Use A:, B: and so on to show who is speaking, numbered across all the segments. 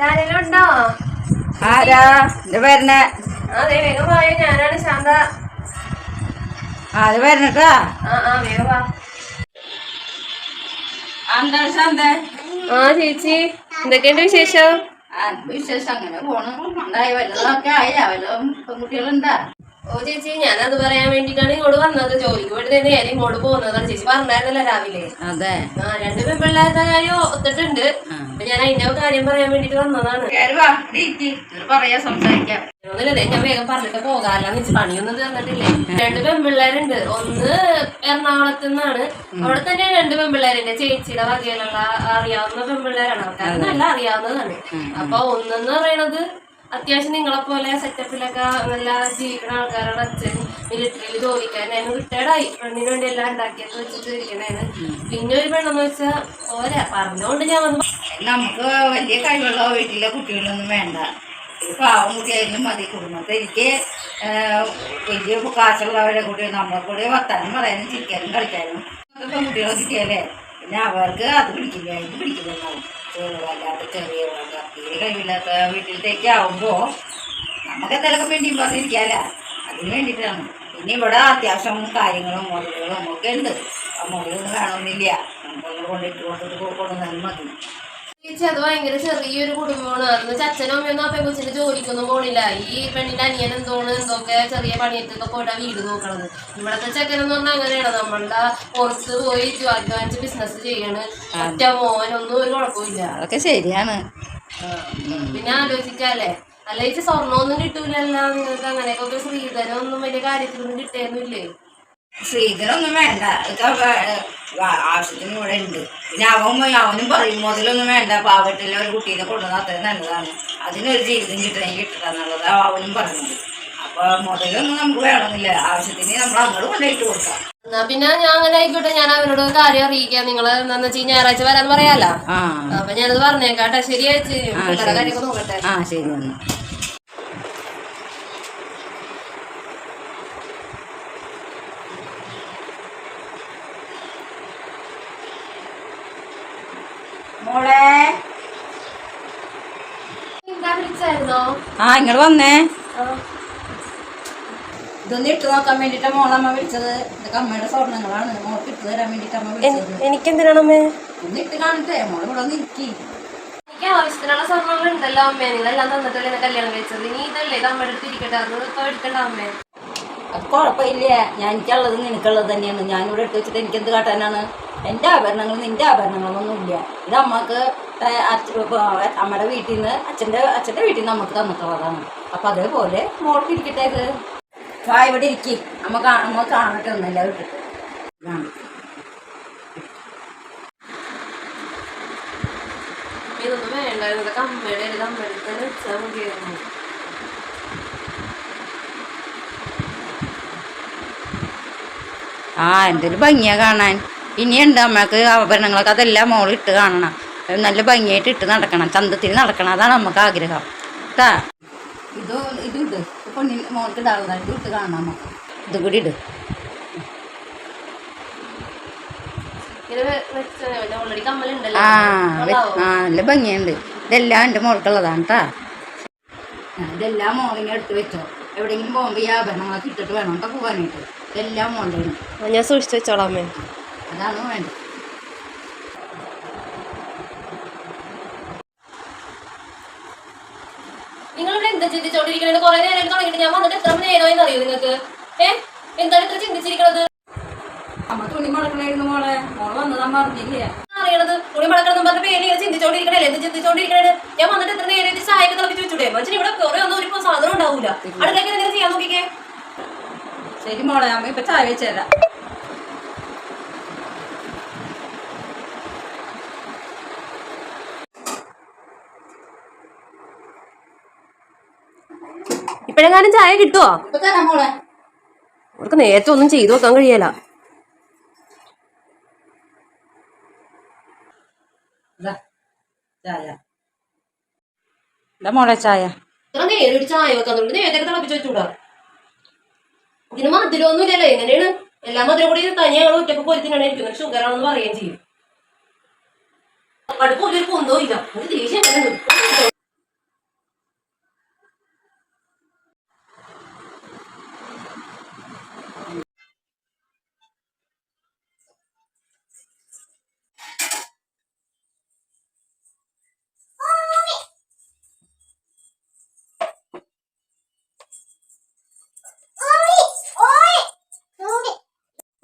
A: ധാരാളുണ്ടോ
B: ആരാ? ഇത് വരണേ.
A: അതെ വേഗം വായോ ഞാനാണ് ശാന്ത.
B: അത് വരണട്ടാ?
A: ആ ആ വേഗം വാ.
B: എന്താണ് ശാന്ത?
A: ആ ചേച്ചി എന്തൊക്കെയുണ്ട് വിശേഷം?
B: വിശേഷം അങ്ങനെ പോണു. ഉണ്ടായി വല്ലതൊക്കെ ആയി? വല്ലതും പെൺകുട്ടികളുണ്ടാ?
A: ഓ ചേച്ചി ഞാനത് പറയാൻ വേണ്ടിട്ടാണ് ഇങ്ങോട്ട് വന്നത്. ജോലിക്ക് വേണ്ടി തന്നെ ഇങ്ങോട്ട് പോകുന്നതാണ്. ചേച്ചി പറഞ്ഞായിരുന്നല്ലോ രാവിലെ.
B: അതെ.
A: ആ രണ്ട് പെൺപിള്ളേരുടെ കാര്യം ഒത്തിട്ടുണ്ട്. അപ്പൊ ഞാൻ അതിന്റെ കാര്യം പറയാൻ വേണ്ടിട്ട് വന്നതാണ്.
B: പറയാ സംസാരിക്കാം.
A: ഒന്നുമില്ലേ ഞാൻ വേഗം പറഞ്ഞിട്ട് പോകാല്ലെന്ന് വെച്ച് പണിയൊന്നും തന്നിട്ടില്ലേ രണ്ട് പെൺപിള്ളേരുണ്ട്. ഒന്ന് എറണാകുളത്ത് നിന്നാണ്. അവിടെ തന്നെ രണ്ട് പെൺപിള്ളേരുണ്ട്. ചേച്ചിയുടെ വകയിലുള്ള അറിയാവുന്ന പെൺപിള്ളേരാണ്. അവർക്ക് നല്ല അറിയാവുന്നതാണ്. അപ്പൊ ഒന്നെന്ന് പറയണത് അത്യാവശ്യം നിങ്ങളെ പോലെ സെറ്റപ്പിലൊക്കെ നല്ല ജീവിക്കുന്ന ആൾക്കാരാണ് അച്ഛൻ. മിലിറ്ററിയിൽ ജോലിക്കാരനായിരുന്നു. റിട്ടയർഡ് റിട്ടയർഡായി പെണ്ണിന് വേണ്ടി എല്ലാം ഉണ്ടാക്കിയൊക്കെ വെച്ചിട്ട് ഇരിക്കണേന്ന് പിന്നെ ഒരു പെണ്ണെന്ന് വെച്ചാൽ ഓരാ പറഞ്ഞോണ്ട് ഞാൻ വന്നു
B: നമുക്ക് വലിയ കഴിവുള്ള വീട്ടിലെ കുട്ടികളൊന്നും വേണ്ട. പാവം കുട്ടിയായാലും മതി കുടുംബത്തെ. എനിക്ക് വലിയ കാശുള്ളവരെ കൂടി നമ്മളെ കൂടി വർത്താനം പറയാനും ചിരിക്കാനും കളിക്കാനും കുട്ടികളെ കിട്ടിയാലേ പിന്നെ അവർക്ക് അത് പിടിക്കില്ല ഇത് പിടിക്കുന്നുണ്ടാവും ചെറുതല്ലാത്ത ചെറിയ തീരെ കഴിവില്ലാത്ത വീട്ടിലത്തേക്ക് ആവുമ്പോൾ നമുക്ക് എന്തെങ്കിലും വേണ്ടി പറഞ്ഞിരിക്കാല അതിന് വേണ്ടിയിട്ടാണ് പിന്നെ ഇവിടെ അത്യാവശ്യം കാര്യങ്ങളും മുതലുകളും ഒക്കെ ഉണ്ട്. ആ മുതലൊന്നും കാണുന്നില്ല. നമുക്കങ്ങനെ കൊണ്ടിട്ട് കൊണ്ടിട്ട് കൊണ്ടുവന്നാൽ മതി.
A: ചേച്ചി അത് ഭയങ്കര ചെറിയൊരു കുടുംബമാണ്. അതെന്ന് അച്ഛനും അമ്മയൊന്നും ആ പെൺകുച്ചിന്റെ ജോലിക്കൊന്നും പോണില്ല. ഈ പെണ്ണിന്റെ അനിയൻ എന്തോണ് എന്തൊക്കെ ചെറിയ പണിയൊക്കെ പോയിട്ട് വീട് നോക്കണത്. ഇവിടത്തെ ചെക്കനെന്ന് പറഞ്ഞാൽ അങ്ങനെയാണ്. നമ്മളുടെ പുറത്ത് പോയി അധ്വാനിച്ച് ബിസിനസ് ചെയ്യണ്. ഒറ്റ മോനൊന്നും ഒരു കുഴപ്പമില്ല
B: അതൊക്കെ ശരിയാണ്.
A: പിന്നെ ആലോചിക്കാല്ലേ? അല്ല ചേച്ചി സ്വർണമൊന്നും കിട്ടൂലല്ലോ. നിങ്ങൾക്ക് അങ്ങനെയൊക്കെ ശ്രീധരം ഒന്നും വലിയ കാര്യത്തിലൊന്നും കിട്ടിയൊന്നുമില്ലേ
B: ശ്രീധരൊന്നും വേണ്ട. ആവശ്യത്തിനും കൂടെ ആവശ്യത്തിന് ഇവിടെ ഉണ്ട്. പിന്നെ അവൻ അവനും പറയും മുതലൊന്നും വേണ്ട പാവട്ടിലെ ഒരു കുട്ടീനെ കൊണ്ടുവന്ന അത്രയും നല്ലതാണ്. അതിനൊരു ജീവിതം കിട്ടണമെങ്കിൽ കിട്ടണമെന്നുള്ളത് അവനും പറയുന്നത് അപ്പൊ മുതലൊന്നും നമുക്ക് വേണമെന്നില്ല. ആവശ്യത്തിന് നമ്മൾ അങ്ങോട്ട് കൊണ്ടുപോയിട്ട് കൊടുക്കാം.
A: എന്നാ പിന്നെ ഞാൻ അങ്ങനെ ആയിക്കോട്ടെ. ഞാൻ അവരോട് കാര്യം അറിയിക്കാം. നിങ്ങൾ എന്താന്ന് വെച്ചാൽ ഞായറാഴ്ച വരാൻ പറയാലോ?
B: ആ.
A: അപ്പൊ ഞാനത് പറഞ്ഞേക്കാട്ടെ. ശരിയായിട്ട് പിള്ളേരുടെ കാര്യമൊക്കെ നോക്കട്ടെ.
B: ആ ശരി മോളെ. ആ ഇങ്ങോട്ട് വന്നേ. ഇതൊന്ന് ഇട്ട് നോക്കാൻ വേണ്ടിട്ട് മോളമ്മ വിളിച്ചത്. ഇതൊക്കെ അമ്മയുടെ സ്വർണങ്ങളാണ് മോൾക്ക് ഇട്ട് തരാൻ വേണ്ടിട്ട് അമ്മ വിളിച്ചത്.
A: എനിക്കെന്തിനാണമ്മേ
B: ഒന്ന് ഇട്ട് കാണട്ടെ. മോൾ ഇവിടെ ഒന്ന് ഇരിക്കി
A: എനിക്ക് ആവശ്യത്തിനുള്ള സ്വർണങ്ങൾ ഉണ്ടല്ലോ അമ്മേ. നിങ്ങളെല്ലാം തന്നിട്ടല്ലേ എന്നെ കല്യാണം കഴിച്ചത്. നീ ഇതല്ലേ ഇത് അമ്മയുടെ അടുത്ത് ഇരിക്കട്ടെ. അത് ഇപ്പൊ എടുക്കണ്ട അമ്മേ.
B: അത് കുഴപ്പമില്ല. ഞാൻ എനിക്കുള്ളത് നിനക്കുള്ളത് തന്നെയാണ്. ഞാനിവിടെ ഇട്ട് വെച്ചിട്ട് എനിക്ക് എന്ത് കാട്ടാനാണ്? എന്റെ ആഭരണങ്ങൾ നിന്റെ ആഭരണങ്ങളൊന്നും ഇല്ല. ഇത് അമ്മയ്ക്ക് അമ്മയുടെ വീട്ടിൽ നിന്ന് അച്ഛന്റെ അച്ഛന്റെ വീട്ടിൽ നിന്ന് നമുക്ക് തന്നിട്ടുള്ളതാണ്. അപ്പം അതേപോലെ മോൾക്ക് ഇരിക്കട്ടെ ഇത്. വാ ഇവിടെ ഇരിക്കി. അമ്മ അമ്മ കാണട്ടെ ഒന്നല്ല ഇട്ടിട്ട് കാണാം
A: ഇതൊന്നും വേണ്ട. ഇതൊക്കെ അമ്മയുടെ അമ്മയുടെ തന്നെ വെച്ചാൽ മതിയായിരുന്നു.
B: ആ എന്തൊരു ഭംഗിയാ കാണാൻ. ഇനിയുണ്ട് അമ്മയ്ക്ക് ആഭരണങ്ങളൊക്കെ അതെല്ലാം മോൾ ഇട്ട് കാണണം. നല്ല ഭംഗിയായിട്ട് ഇട്ട് നടക്കണം. ചന്തത്തിൽ നടക്കണം. അതാണ് നമുക്ക് ആഗ്രഹം. കേട്ടാ ഇത് ഇത് ഇട്. പൊന്നി മോൾക്ക് ഇടാവുന്നതാണ് ഇത് ഇട്ട് കാണണം നമുക്ക് ഇത് കൂടി ഇട്. ആ ആ നല്ല ഭംഗിയുണ്ട്. ഇതെല്ലാം എന്റെ മോൾക്കുള്ളതാണ് കേട്ടാ ഇതെല്ലാം മോളിനെ എടുത്ത് വെച്ചോ. എവിടെയെങ്കിലും പോകുമ്പോൾ ഈ ആഭരണങ്ങളൊക്കെ ഇട്ടിട്ട് വേണം കേട്ടോ പോകാനായിട്ട് ഇതെല്ലാം മോളുടെ
A: ഞാൻ സൂക്ഷിച്ചു വെച്ചോളാം അമ്മേ.
B: അതാണ് വേണ്ടത്
A: നിങ്ങൾ ഇവിടെ എന്താ ചിന്തിച്ചോണ്ടിരിക്കുന്നത് കുറെ നേരം തുടങ്ങിയിട്ട് ഞാൻ വന്നിട്ട് എത്ര നേരമായി അറിയോ നിങ്ങൾക്ക്? ഏ? എന്താണ് ഇത്ര ചിന്തിച്ചിരിക്കണത്?
B: അമ്മ തുണി മുടക്കണായിരുന്നു മോളെ. മോൾ വന്നതാ പറഞ്ഞില്ലേ
A: അറിയണത്. തുണി മടക്കണം പറഞ്ഞ പേര് നിങ്ങൾ ചിന്തിച്ചോണ്ടിരിക്കണല്ലേ? എന്ത് ചിന്തിച്ചോണ്ടിരിക്കണേ ഞാൻ വന്നിട്ട് എത്ര നേരം ചായക്ക് തിളപ്പിച്ച് വെച്ചൂടെ മനുഷ്യൻ ഇവിടെ കുറെ ഒന്നും ഒരു സാധനം ഉണ്ടാവൂല. അടുത്തേക്ക് എന്തെങ്കിലും ചെയ്യാൻ നോക്കിക്കേ.
B: ശരി മോളെ അമ്മ ഇപ്പൊ ചായ വെച്ചുതരാം
A: ഇപ്പോഴെങ്ങാനും ചായ കിട്ടുമോ
B: ഇപ്പൊ തരാം മോളെ?
A: അവർക്ക് നേരത്തെ ഒന്നും ചെയ്തു നോക്കാൻ കഴിയല.
B: മോളെ ചായ.
A: ഇത്ര നേരം ഒരു ചായ വെക്കാൻ തുടങ്ങി. നേരത്തെ തിളപ്പിച്ച് വെച്ചൂടാ? ഇതിന് മധുരമൊന്നും ഇല്ലല്ലോ എങ്ങനെയാണ്? എല്ലാ മധുരം കൂടി തനി ഞങ്ങൾ ഒറ്റയ്ക്ക് പൊരുത്തിനാണ് ഇരിക്കുന്നത് ഷുഗർ ആണെന്ന് പറയുകയും ചെയ്യും. അടുപ്പ് ഒരു കുന്തോ ഇല്ല ഒരു ദേഷ്യം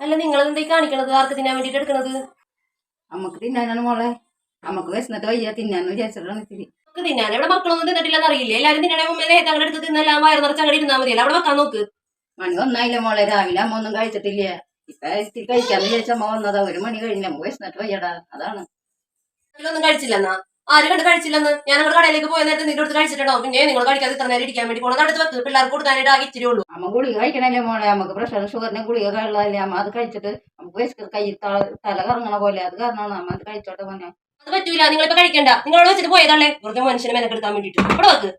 A: അല്ല നിങ്ങൾ എന്താ കാണിക്കണത്? ആർക്ക് തിന്നാൻ വേണ്ടിട്ട് എടുക്കണത്?
B: നമുക്ക് തിന്നാനാണ് മോളെ. നമുക്ക് വിശന്നിട്ട് വയ്യ. തിന്നാന്ന് വിചാരിച്ചിട്ടാണ് ഇത്തിരി
A: നമുക്ക് തിന്നാൻ. ഇവിടെ മക്കളൊന്നും തിന്നിട്ടില്ലെന്ന് അറിയില്ല? എല്ലാരും തിന്നണേ മുമ്പേ നേരത്തെ അങ്ങോട്ട് എടുത്ത് തിന്നല്ല വയറ് നിറച്ച് അങ്ങനെ ഇരുന്നാൽ മതിയല്ലോ. അവിടെ വെക്കാൻ നോക്ക്.
B: മണി ഒന്നായില്ല മോളെ? രാവിലെ അമ്മ ഒന്നും കഴിച്ചിട്ടില്ല. ഇപ്പൊ ഇത്തിരി കഴിക്കാന്ന് വിചാരിച്ച അമ്മ വന്നതാ. ഒരു മണി കഴിഞ്ഞ നമുക്ക് വിശന്നിട്ട് വയ്യടാ. അതാണ്.
A: ഒന്നും കഴിച്ചില്ലെന്നാ? ആരും കണ്ട് കഴിച്ചില്ലെന്ന്. ഞാൻ അങ്ങോട്ട് കടയിലേക്ക് പോയ നേരത്തെ നിന്റെ അടുത്ത് കഴിച്ചിട്ടുണ്ടോ? പിന്നെ നിങ്ങൾ കഴിക്കാതെ ഇത്ര നേരം ഇരിക്കാൻ വേണ്ടി പോണത് അടുത്ത് വെക്ക്. പിള്ളേർക്ക് കൊടുക്കാനായിട്ട് ആകെ ഇച്ചിരി ഉള്ളൂ.
B: അമ്മ ഗുളിക കഴിക്കണല്ലേ മോളെ? നമുക്ക് പ്രഷർ ഷുഗറിന് ഗുളിക ഉള്ളതല്ലേ അമ്മ അത് കഴിച്ചിട്ട് നമുക്ക് വിശക്ക് കൈ തല കറങ്ങണ പോലെ. അത് കാരണമാണ് അമ്മ അത് കഴിച്ചോട്ടെ മോനെ.
A: അത് പറ്റൂല. നിങ്ങളിപ്പോ കഴിക്കണ്ട. നിങ്ങൾ വെച്ചിട്ട് പോയതല്ലേ? വെറുതെ മനുഷ്യനെ മെനക്കെടുക്കാൻ വേണ്ടിട്ട് ഇവിടെ വെക്ക്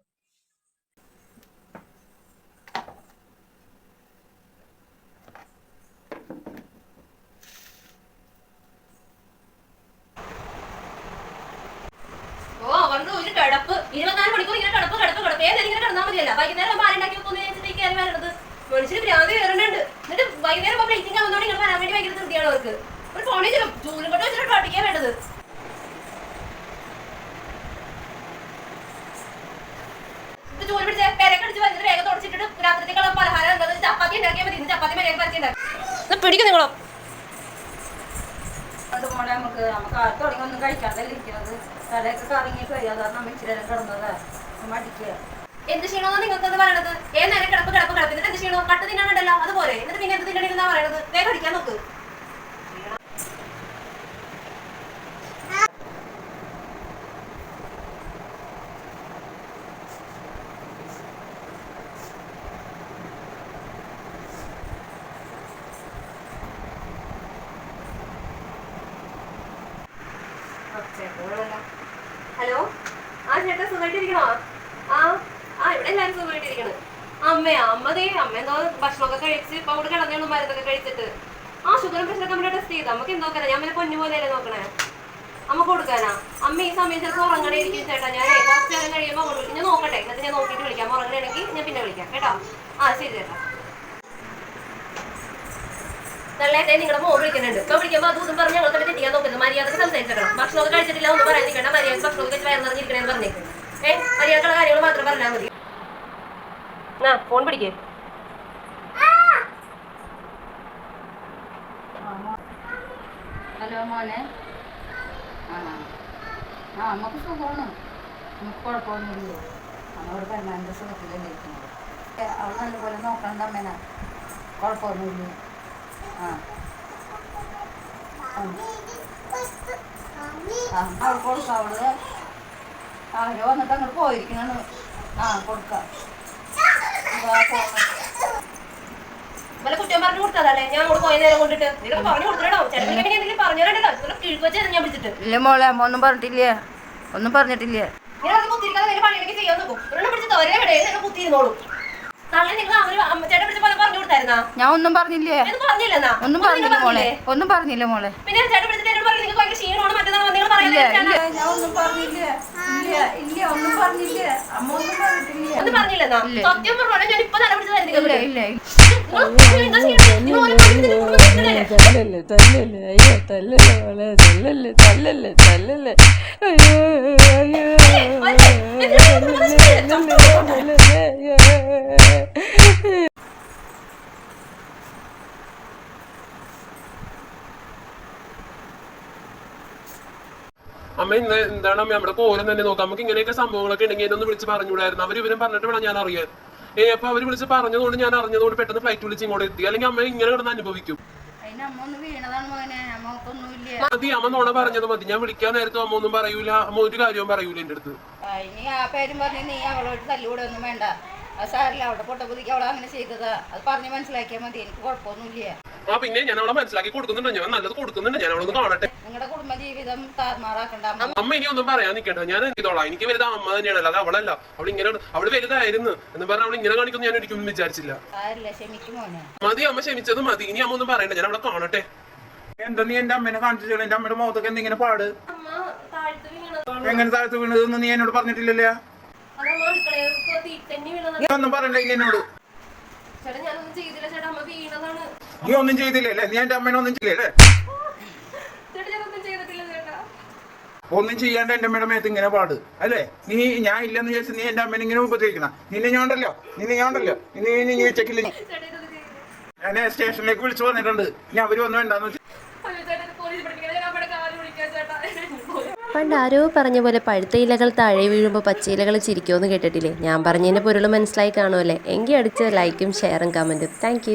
A: ഓ അവർക്ക് ഒരു കിടപ്പ് ഇരുപത്തിനാല് മണിക്കൂർ ഇങ്ങനെ കിടപ്പ് കിടപ്പ് കിടപ്പ് ഏതെങ്കിലും കിടന്നാൽ മതിയല്ല. വൈകുന്നേരം പാലുണ്ടാക്കി വെക്കുന്ന വെച്ചിട്ട് കയറി വരണത്. മനുഷ്യന് ഭ്രാന്തി കയറുന്നുണ്ട് എന്നിട്ട് വൈകുന്നേരം പ്ലേറ്റിംഗ് ആവുന്നതോടെ ഇങ്ങനെ വരാൻ വേണ്ടി ഭയങ്കര അവർക്ക്. ഒരു ഫോണിൽ ചൂലും കൊണ്ട് വെച്ചിട്ട് പഠിക്കാൻ വേണ്ടത്. ജോലി പിടിച്ച പെരക്കെ അടിച്ച് വന്നിട്ട് വേഗം തുടച്ചിട്ട് രാത്രിത്തേക്കുള്ള പലഹാരം എന്നത് ചപ്പാത്തി ഉണ്ടാക്കിയാൽ മതി. ഇന്ന് ചപ്പാത്തി മര്യാദ ഉണ്ടാക്കി പിടിക്കും നിങ്ങളോ.
B: നമുക്ക് നമുക്ക് ആർക്കും തുടങ്ങി ഒന്നും കഴിക്കാണ്ടല്ലേ ഇരിക്കുന്നത് തലയൊക്കെ കറങ്ങി കഴിയാതെ നമ്മ ഇച്ചിരി കിടന്നതാ. മടിക്കുക.
A: എന്ത് ചെയ്യണോ നിങ്ങൾക്ക് എന്ന് പറയണത്? ഏത് നേരം കിടപ്പ് കിടപ്പ് കിടപ്പ്. എന്നിട്ട് എന്ത് ക്ഷീണോ കട്ട് തിന്നാണല്ലോ അതുപോലെ. എന്നിട്ട് പിന്നെ എന്ത് തിന്നണെന്നാ പറയണത്? വേഗം അടിക്കാൻ നോക്ക്. ഹലോ? ആ ചേട്ടാ സുഖമായിട്ടിരിക്കണോ? അമ്മയാ അമ്മ ദേ അമ്മ എന്തോ ഭക്ഷണമൊക്കെ കഴിച്ച് ഇപ്പൊ അവിടെ കിടന്നു മരുന്നൊക്കെ കഴിച്ചിട്ട്. ആ ഷുഗറും പ്രഷറൊക്കെ നമ്മുടെ ടെസ്റ്റ് ചെയ്ത്. നമുക്ക് എന്തോ നോക്കണേ ഞാൻ പിന്നെ പൊന്നു പോലെയല്ലേ നോക്കണേ? അമ്മ കൊടുക്കാനാ? അമ്മ ഈ സമയം ചിലപ്പോൾ ഉറങ്ങണേ ഇരിക്കും ചേട്ടാ. ഞാൻ കുറച്ച് നേരം കഴിയുമ്പോൾ അങ്ങോട്ട് വിളിക്കും. ഞാൻ നോക്കട്ടെ. എന്നിട്ട് ഞാൻ നോക്കിയിട്ട് വിളിക്കാം. ഉറങ്ങണമെങ്കിൽ ഞാൻ പിന്നെ വിളിക്കാം. കേട്ടോ? ആ ശരി ചേട്ടാ. നല്ലതായിട്ട് നിങ്ങളുടെ മോൻ വിളിക്കുന്നുണ്ട്. ഇപ്പൊ വിളിക്കുമ്പോൾ അതും പറഞ്ഞ് ഞങ്ങൾ തന്നെ തെറ്റിക്കാൻ നോക്കുന്നത് മര്യാദയ്ക്ക് സംസാരിച്ചേക്കണം. ഭക്ഷണമൊക്കെ കഴിച്ചിട്ടില്ല ഒന്നും പറയാതിരിക്കണ്ട. മര്യാദ ഭക്ഷണമൊക്കെ കഴിച്ച് വയർ നിറഞ്ഞിരിക്കണേന്ന് പറഞ്ഞേക്കും. ഏ മര്യാദക്കുള്ള കാര്യങ്ങൾ മാത്രം പറഞ്ഞാൽ മതി. ആ ഫോൺ പിടിക്കേ.
B: ഹലോ മോനെ. ആ ആ. നമുക്ക് സുഖമാണ് നമുക്ക് കുഴപ്പമൊന്നുമില്ല. നമ്മളോട് പെരുമാന്റെ സുഖത്തിലല്ലേ ഇരിക്കുന്നത്. അവൾ നല്ലപോലെ നോക്കണം തമ്മേന കുഴപ്പമൊന്നുമില്ല. ആ. ആ. അവൾ കൊടുക്കാം. അവൾ ആ വന്നിട്ട് അങ്ങോട്ട് പോയിരിക്കണം ആ കൊടുക്കാം.
A: കുറ്റം പറഞ്ഞു കൊടുത്തതല്ലേ? ഞാൻ അങ്ങോട്ട് പോയ നേരം കൊണ്ടിട്ട്. നിങ്ങൾ പറഞ്ഞു കൊടുത്തിട്ടോ എന്തെങ്കിലും പറഞ്ഞു തരണ്ടല്ലോ കിഴക്ക് വെച്ചാൽ ഞാൻ വിളിച്ചിട്ട്
B: ഇല്ല മോളെ അമ്മ ഒന്നും പറഞ്ഞിട്ടില്ല. ഒന്നും പറഞ്ഞിട്ടില്ല.
A: നിങ്ങൾ അത് കുത്തിരിക്കാതെ വേറെ ചെയ്യാൻ നോക്കും. ഒരെണ്ണം പിടിച്ച് തോരേ വിടെ. നിങ്ങൾ കുത്തിയിരുന്നോളൂ. തള്ളെ നിങ്ങൾ അവർ അമ്മ ചേട്ടൻ പിടിച്ച് പോലെ പറഞ്ഞു കൊടുത്തായിരുന്നാ?
B: ഞാൻ ഒന്നും പറഞ്ഞില്ലേ? ഒന്നും പറഞ്ഞില്ല മോളെ. ഒന്നും പറഞ്ഞില്ല മോളെ.
A: പിന്നെ ചേട്ടൻ പിടിച്ചിട്ട് എന്നോട് പറഞ്ഞു നിങ്ങൾക്ക് ഭയങ്കര ക്ഷീണമാണ് മറ്റേതാണ്
B: ഞാൻ ഒന്നും പറഞ്ഞില്ല ഇല്ല ഇല്ല ഒന്നും പറഞ്ഞില്ല അമ്മ ഒന്നും പറഞ്ഞിട്ടില്ല
A: ഒന്നും പറഞ്ഞില്ലെന്നാ
B: ഇല്ല.
A: സത്യം പറഞ്ഞോളെ ഞാൻ ഇപ്പൊ തല പിടിച്ചതായിരുന്നു
B: ഇല്ല
A: നിങ്ങൾക്ക്
B: ഇല്ല
A: എന്താ ചെയ്യണേ? നിങ്ങൾ ഓരോ കാര്യത്തിന് കുടുംബം നോക്കണല്ലേ?
C: തല്ലല്ലേ തല്ലല്ലേ അയ്യോ തല്ലല്ലേ മോളെ തല്ലല്ലേ തല്ലല്ലേ തല്ലല്ലേ അയ്യോ അയ്യോ
A: വല്ലേ, എന്തിനാ നിങ്ങൾ മനസ്സിലായില്ലേ?
C: തല്ലല്ലേ അയ്യോ
D: അമ്മ ഇന്ന് എന്താണ് അമ്മ നമ്മുടെ കോലം തന്നെ നോക്കാം. നമുക്ക് ഇങ്ങനെയൊക്കെ സംഭവങ്ങളൊക്കെ ഉണ്ടെങ്കിൽ എന്നൊന്ന് വിളിച്ച് പറഞ്ഞുകൂടായിരുന്നു. അവർ ഇവരും പറഞ്ഞിട്ട് വേണം ഞാൻ അറിയാൻ. ഏ അപ്പൊ അവർ വിളിച്ച് പറഞ്ഞതുകൊണ്ട് ഞാൻ അറിഞ്ഞതുകൊണ്ട് പെട്ടെന്ന് ഫ്ലൈറ്റ് വിളിച്ച് ഇങ്ങോട്ട് എത്തി. അല്ലെങ്കിൽ അമ്മ ഇങ്ങനെ കിടന്ന് അനുഭവിക്കും. മതി അമ്മ നോണ പറഞ്ഞത് മതി. ഞാൻ വിളിക്കാൻ നേരത്തെ അമ്മ ഒന്നും പറയൂല. അമ്മ ഒരു കാര്യവും പറയൂല എന്റെ അടുത്ത്.
B: ആ പേരും പറഞ്ഞു നീ അവളോട് തല്ലുകൂടെ ഒന്നും വേണ്ട. അത് സാറില്ല അവിടെ പുതിക്ക് അവളെ അങ്ങനെ ചെയ്തതാ. അത് പറഞ്ഞ് മനസ്സിലാക്കിയാൽ മതി എനിക്ക് കുഴപ്പമൊന്നുമില്ല.
D: ആ പിന്നെ ഞാൻ അവളെ മനസ്സിലാക്കി കൊടുക്കുന്നുണ്ട്. ഞാൻ നല്ലത് കൊടുക്കുന്നുണ്ട്. ഞാൻ അവളൊന്ന് കാണട്ടെ.
B: നിങ്ങളുടെ കുടുംബജീവിതം താറുമാറാക്കണ്ട അമ്മ
D: അമ്മ ഇനി ഒന്നും പറയാൻ നിൽക്കണ്ട ഞാൻ ചെയ്തോളാം. എനിക്ക് വലുത് അമ്മ തന്നെയാണ്. അല്ലാതെ അവളല്ല. അവൾ ഇങ്ങനെ അവൾ വലുതായിരുന്നു. എന്ന് പറഞ്ഞാൽ അവൾ ഇങ്ങനെ കാണിക്കുന്നു ഞാൻ ഒരിക്കലും വിചാരിച്ചില്ല. മതി അമ്മ ക്ഷമിച്ചത് മതി. ഇനി അമ്മ ഒന്നും പറയണ്ട. ഞാൻ അവളെ കാണട്ടെ.
E: എന്താ നീ എന്റെ അമ്മേനെ കാണിച്ചു എന്റെ അമ്മയുടെ മുഖത്തൊക്കെ എന്തിങ്ങനെ പാട്?
A: താഴ്ത്ത് വീണത്.
E: എങ്ങനെ താഴ്ത്തു വീണതെന്ന് നീ എന്നോട് പറഞ്ഞിട്ടില്ലല്ലേ? നീ ഒന്നും പറയണ്ടില്ല എന്നോട്.
A: ചേട്ടാ ഞാനൊന്നും ചെയ്തില്ല. ചേട്ടാ അമ്മ വീണതാണ്.
E: നീ ഒന്നും ചെയ്തില്ലേ അല്ലേ? നീ എന്റെ അമ്മേനെ ഒന്നും ചെയ്യല്ലേ
A: ചേട്ടാ ഞാനൊന്നും ചെയ്തിട്ടില്ല ചേട്ടാ.
E: ഒന്നും ചെയ്യാണ്ട് എന്റെ അമ്മയുടെ മേത്ത് ഇങ്ങനെ പാട് അല്ലേ? നീ ഞാൻ ഇല്ലെന്ന് വിചാരിച്ച് നീ എന്റെ അമ്മേനെ ഇങ്ങനെ ഉപദ്രവിക്കണം. നിന്നെ ഞാൻ ഉണ്ടല്ലോ. നിന്നെ ഞാൻ ഉണ്ടല്ലോ. നിന്നെ
A: ചേട്ടാ ഇതൊന്നും ചെയ്തില്ല.
E: ഞാൻ സ്റ്റേഷനിലേക്ക് വിളിച്ചു പറഞ്ഞിട്ടുണ്ട്. ഞാൻ അവർ വന്നു വേണ്ടെന്ന് വെച്ചാൽ
F: പണ്ട് ആരോ പറഞ്ഞ പോലെ പഴുത്ത ഇലകൾ താഴെ വീഴുമ്പോൾ പച്ചയിലകൾ ചിരിക്കുമെന്ന് കേട്ടിട്ടില്ലേ? ഞാൻ പറഞ്ഞതിന്റെ പൊരുൾ മനസ്സിലായി കാണുമല്ലേ എങ്കിൽ അടിച്ച് ലൈക്കും ഷെയറും കമന്റും താങ്ക്